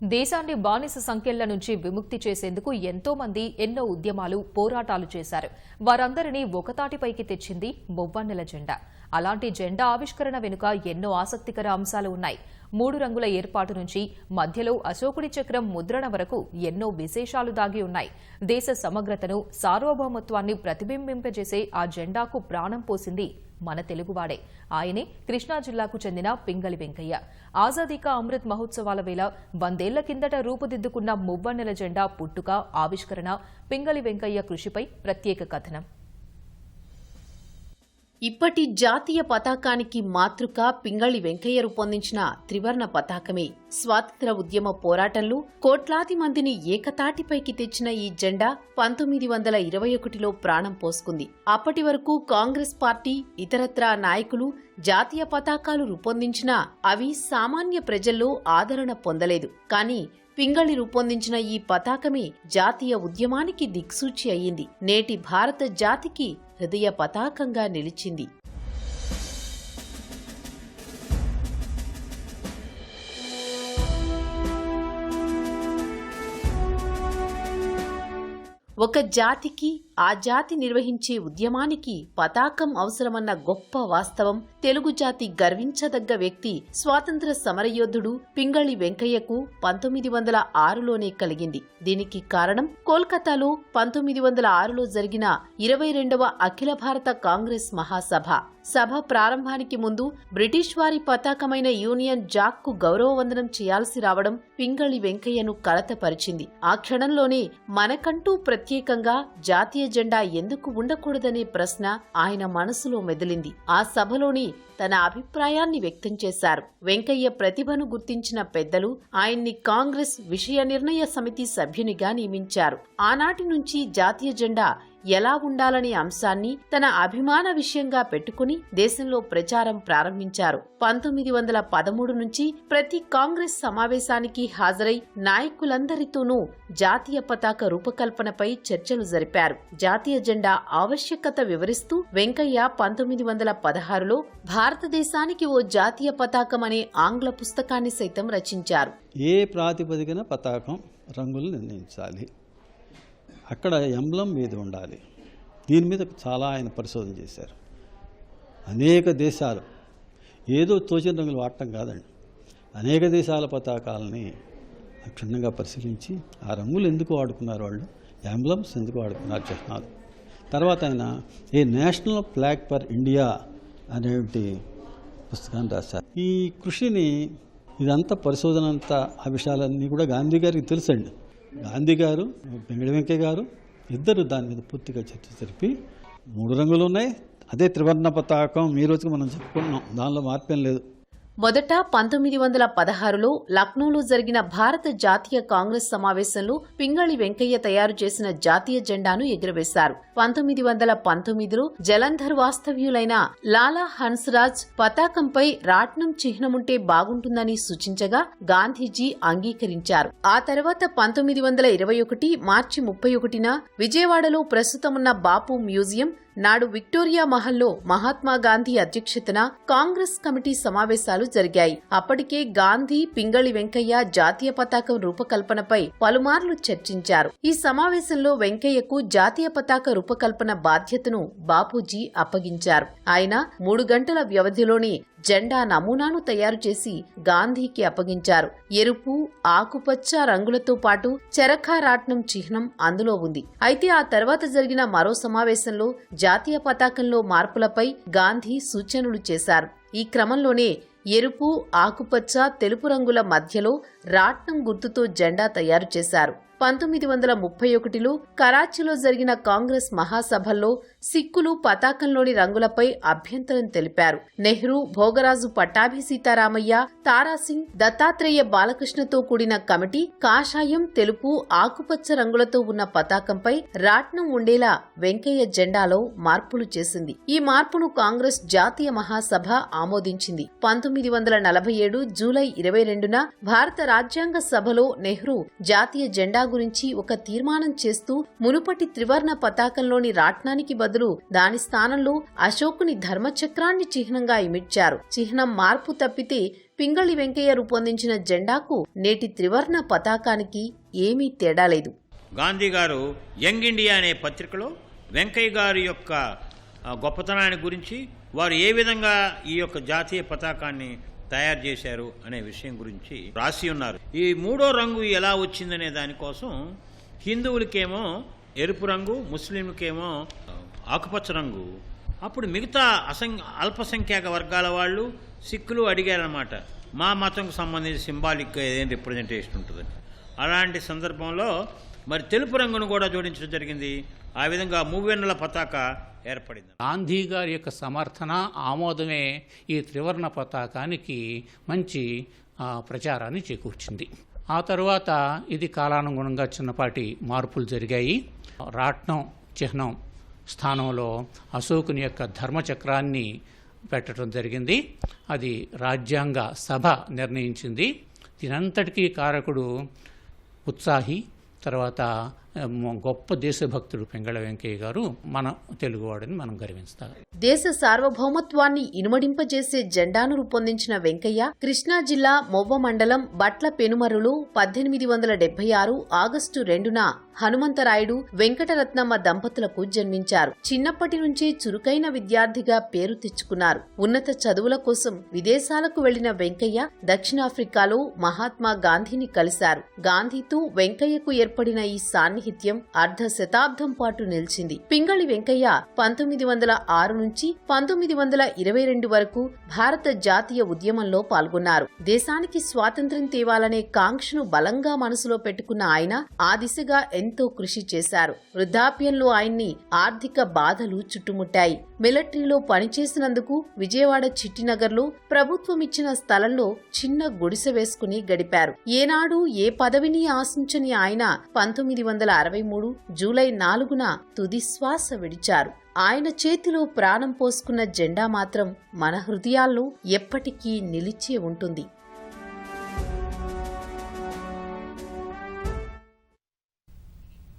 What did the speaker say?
దేశాన్ని బానిస సంఖ్యల నుంచి విముక్తి చేసేందుకు ఎంతో మంది ఎన్నో ఉద్యమాలు పోరాటాలు చేశారు. వారందరినీ ఒకతాటిపైకి తెచ్చింది బొవ్వన్నెల జెండా. అలాంటి జెండా ఆవిష్కరణ వెనుక ఎన్నో ఆసక్తికర అంశాలు ఉన్నాయి. మూడు రంగుల ఏర్పాటు నుంచి మధ్యలో అశోకుడి చక్రం ముద్రణ వరకు ఎన్నో విశేషాలు దాగి ఉన్నాయి. దేశ సమగ్రతను సార్వభౌమత్వాన్ని ప్రతిబింబింపజేసే ఆ జెండాకు ప్రాణం పోసింది మన తెలుగువాడే. ఆయనే కృష్ణా జిల్లాకు చెందిన పింగళి వెంకయ్య. ఆజాదీకా అమృత్ మహోత్సవాల వేళ వందేళ్ళ కిందట రూపుదిద్దుకున్న మువ్వన్నెల జెండా పుట్టుక ఆవిష్కరణ పింగళి వెంకయ్య కృషిపై ప్రత్యేక కథనం. ఇప్పటి జాతీయ పతాకానికి మాతృక పింగళి వెంకయ్య రూపొందించిన త్రివర్ణ పతాకమే. స్వాతంత్ర ఉద్యమ పోరాటంలో కోట్లాది మందిని ఏకతాటిపైకి తెచ్చిన ఈ జెండా పంతొమ్మిది వందల ఇరవై ఒకటిలో ప్రాణం పోసుకుంది. అప్పటి వరకు కాంగ్రెస్ పార్టీ ఇతరత్రా నాయకులు జాతీయ పతాకాలు రూపొందించినా అవి సామాన్య ప్రజల్లో ఆదరణ పొందలేదు. కానీ పింగళి రూపొందించిన ఈ పతాకమే జాతీయ ఉద్యమానికి దిక్సూచి అయ్యింది. నేటి భారత జాతికి హృదయ పతాకంగా నిలిచింది. ఒక జాతికి ఆ జాతి నిర్వహించే ఉద్యమానికి పతాకం అవసరమన్న గొప్ప వాస్తవం తెలుగు జాతి గర్వించదగ్గ వ్యక్తి స్వాతంత్ర సమరయోధుడు పింగళి వెంకయ్యకు పంతొమ్మిది వందల ఆరులోనే కలిగింది. దీనికి కారణం కోల్కతాలో పంతొమ్మిది వందల ఆరులో జరిగిన ఇరవై రెండవ అఖిల భారత కాంగ్రెస్ మహాసభ. సభ ప్రారంభానికి ముందు బ్రిటిష్ వారి పతాకమైన యూనియన్ జాక్కు గౌరవ వందనం చేయాల్సి రావడం పింగళి వెంకయ్యను కలతపరిచింది. ఆ క్షణంలోనే మనకంటూ ప్రత్యేకంగా జాతీయ జెండా ఎందుకు ఉండకూడదనే ప్రశ్న ఆయన మనసులో మెదిలింది. ఆ సభలోని తన అభిప్రాయాన్ని వ్యక్తం చేశారు. వెంకయ్య ప్రతిభను గుర్తించిన పెద్దలు ఆయన్ని కాంగ్రెస్ విషయ నిర్ణయ సమితి సభ్యునిగా నియమించారు. ఆనాటి నుంచి జాతీయ జెండా ఎలా ఉండాలనే అంశాన్ని తన అభిమాన విషయంగా పెట్టుకుని దేశంలో ప్రచారం ప్రారంభించారు. పంతొమ్మిది వందల పదమూడు నుంచి ప్రతి కాంగ్రెస్ సమావేశానికి హాజరై నాయకులందరితోనూ జాతీయ పతాక రూపకల్పనపై చర్చలు జరిపారు. జాతీయ జెండా ఆవశ్యకత వివరిస్తూ వెంకయ్య పంతొమ్మిది వందల పదహారులో భారతదేశానికి ఓ జాతీయ పతాకం అనే ఆంగ్ల పుస్తకాన్ని సైతం రచించారు. ఏ ప్రాతిపదికన పతాకం రంగులు నిర్ణయించాలి? అక్కడ ఎంబ్లం మీద ఉండాలి. దీని మీద చాలా ఆయన పరిశోధన చేశారు. అనేక దేశాలు. ఏదో తోచిన రంగులు వాడటం కాదండి. అనేక దేశాల పతాకాలని క్షుణ్ణంగా పరిశీలించి ఆ రంగులు ఎందుకు వాడుకున్నారు వాళ్ళు? ఎంబ్లమ్స్ ఎందుకు వాడుకున్నారు చిహ్నాలు తర్వాత ఆయన a national flag for India అనేటి పుస్తకాన్ని రాశారు. ఈ కృషిని ఇదంతా పరిశోధన అంతా ఆ విషయాలన్నీ కూడా గాంధీ గారికి తెలుసండి. గాంధీ గారు వెంకట వెంకయ్య గారు ఇద్దరు దాని మీద పూర్తిగా చర్చ జరిపి మూడు రంగులు ఉన్నాయి. అదే త్రివర్ణ పతాకం ఈ రోజుకి మనం చెప్పుకున్నాం దానిలో మార్పేం లేదు. మొదట పంతొమ్మిది వందల పదహారులో లక్నోలో జరిగిన భారత జాతీయ కాంగ్రెస్ సమావేశంలో పింగళి వెంకయ్య తయారు చేసిన జాతీయ జెండాను ఎగురవేశారు. పంతొమ్మిది వందల పంతొమ్మిదిలో జలంధర్ వాస్తవ్యులైన లాలా హన్స్రాజ్ పతాకంపై రాట్నం చిహ్నముంటే బాగుంటుందని సూచించగా గాంధీజీ అంగీకరించారు. ఆ తర్వాత పంతొమ్మిది వందల ఇరవై ఒకటి మార్చి ముప్పై ఒకటిన విజయవాడలో ప్రస్తుతమున్న బాపు మ్యూజియం నాడు విక్టోరియా మహల్లో మహాత్మా గాంధీ అధ్యక్షతన కాంగ్రెస్ కమిటీ సమావేశాలు జరిగాయి. అప్పటికే గాంధీ పింగళి వెంకయ్య జాతీయ పతాకం రూపకల్పనపై పలుమార్లు చర్చించారు. ఈ సమావేశంలో వెంకయ్యకు జాతీయ పతాక రూపకల్పన బాధ్యతను బాపూజీ అప్పగించారు. ఆయన మూడు గంటల వ్యవధిలోనే జెండా నమూనాను తయారు చేసి గాంధీకి అప్పగించారు. ఎరుపు ఆకుపచ్చ రంగులతో పాటు చరఖారాట్నం చిహ్నం అందులో ఉంది. అయితే ఆ తర్వాత జరిగిన మరో సమావేశంలో జాతీయ పతాకంలో మార్పులపై గాంధీ సూచనలు చేశారు. ఈ క్రమంలోనే ఎరుపు ఆకుపచ్చ తెలుపు రంగుల మధ్యలో రాట్నం గుర్తుతో జెండా తయారు చేశారు. పంతొమ్మిది వందల ముప్పై ఒకటిలో కరాచీలో జరిగిన కాంగ్రెస్ మహాసభల్లో సిక్కులు పతాకంలోని రంగులపై అభ్యంతరం తెలిపారు. నెహ్రూ భోగరాజు పట్టాభి సీతారామయ్య తారాసింగ్ దత్తాత్రేయ బాలకృష్ణతో కూడిన కమిటీ కాషాయం తెలుపు ఆకుపచ్చ రంగులతో ఉన్న పతాకంపై రాట్నం ఉండేలా వెంకయ్య జెండాలో మార్పులు చేసింది. ఈ మార్పును కాంగ్రెస్ జాతీయ మహాసభ ఆమోదించింది. పంతొమ్మిది వందల నలభై ఏడు జూలై ఇరవై రెండున భారత రాజ్యాంగ సభలో నెహ్రూ జాతీయ జెండా గురించి ఒక తీర్మానం చేస్తూ మునుపటి త్రివర్ణ పతాకంలోని రాట్నానికి బదులు దాని స్థానంలో అశోకుని ధర్మచక్రాన్ని చిహ్నంగా ఇమిడ్చారు. చిహ్నం మార్పు తప్పితే పింగళి వెంకయ్య రూపొందించిన జెండాకు నేటి త్రివర్ణ పతాకానికి ఏమీ తేడా లేదు. గాంధీ గారు యంగ్ ఇండియా అనే పత్రికలో వెంకయ్య గారి యొక్క గొప్పతనాన్ని గురించి వారు ఏ విధంగా ఈ యొక్క జాతీయ పతాకాన్ని తయారు చేశారు అనే విషయం గురించి రాసి ఉన్నారు. ఈ మూడో రంగు ఎలా వచ్చిందనే దానికోసం హిందువులకేమో ఎరుపు రంగు ముస్లింలకేమో ఆకుపచ్చ రంగు. అప్పుడు మిగతా అసం అల్పసంఖ్యాక వర్గాల వాళ్ళు సిక్కులు అడిగారనమాట మా మతంకు సంబంధించి సింబాలిక్ ఏదైనా రిప్రజెంటేషన్ ఉంటుందని. అలాంటి సందర్భంలో మరి తెలుపు రంగును కూడా జోడించడం జరిగింది. ఆ విధంగా మూవెన్నెల పతాక ఏర్పడింది. గాంధీ గారి యొక్క సమర్థన ఆమోదమే ఈ త్రివర్ణ పతాకానికి మంచి ప్రచారాన్ని చేకూర్చింది. ఆ తర్వాత ఇది కాలానుగుణంగా చిన్నపాటి మార్పులు జరిగాయి. రాట్నం చిహ్నం స్థానంలో అశోకుని యొక్క ధర్మచక్రాన్ని పెట్టడం జరిగింది. అది రాజ్యాంగ సభ నిర్ణయించింది. దీనంతటికీ కారకుడు ఉత్సాహి తర్వాత గొప్ప దేశభక్తుడు పెంగళ వెంకయ్య గారు మన తెలుగువాడని మనం గర్విస్తాం దేశ సార్వభౌమత్వాన్ని ఇనుమడింపజేసే జెండాను రూపొందించిన వెంకయ్య కృష్ణా జిల్లా మొవ్వ మండలం బట్ల పెనుమరులు పద్దెనిమిది వందల డెబ్బై ఆరు ఆగస్టు రెండున హనుమంతరాయుడు వెంకటరత్నమ్మ దంపతులకు జన్మించారు. చిన్నప్పటి నుంచే చురుకైన విద్యార్థిగా పేరు తెచ్చుకున్నారు. ఉన్నత చదువుల కోసం విదేశాలకు వెళ్ళిన వెంకయ్య దక్షిణాఫ్రికాలో మహాత్మా గాంధీని కలిశారు. గాంధీతో వెంకయ్యకు ఏర్పడిన ఈ సాన్నిహిత్యం అర్ధ శతాబ్దం పాటు నిలిచింది. పింగళి వెంకయ్య పంతొమ్మిది వందల ఆరు నుంచి పంతొమ్మిది వందల ఇరవై రెండు వరకు భారత జాతీయ ఉద్యమంలో పాల్గొన్నారు. దేశానికి స్వాతంత్ర్యం తేవాలనే కాంక్షను బలంగా మనసులో పెట్టుకున్న ఆయన ఆ దిశగా ఎంతో కృషి చేశారు. వృద్ధాప్యంలో ఆయన్ని ఆర్థిక బాధలు చుట్టుముట్టాయి. మిలిటరీలో పనిచేసినందుకు విజయవాడ చిట్టినగర్లో ప్రభుత్వం ఇచ్చిన స్థలంలో చిన్న గుడిసె వేసుకుని గడిపారు. ఏనాడు ఏ పదవిని ఆశించని ఆయన పంతొమ్మిది వందల అరవై మూడు జూలై నాలుగున తుది శ్వాస విడిచారు. ఆయన చేతిలో ప్రాణం పోసుకున్న జెండా మాత్రం మన హృదయాల్లో ఎప్పటికీ నిలిచే ఉంటుంది.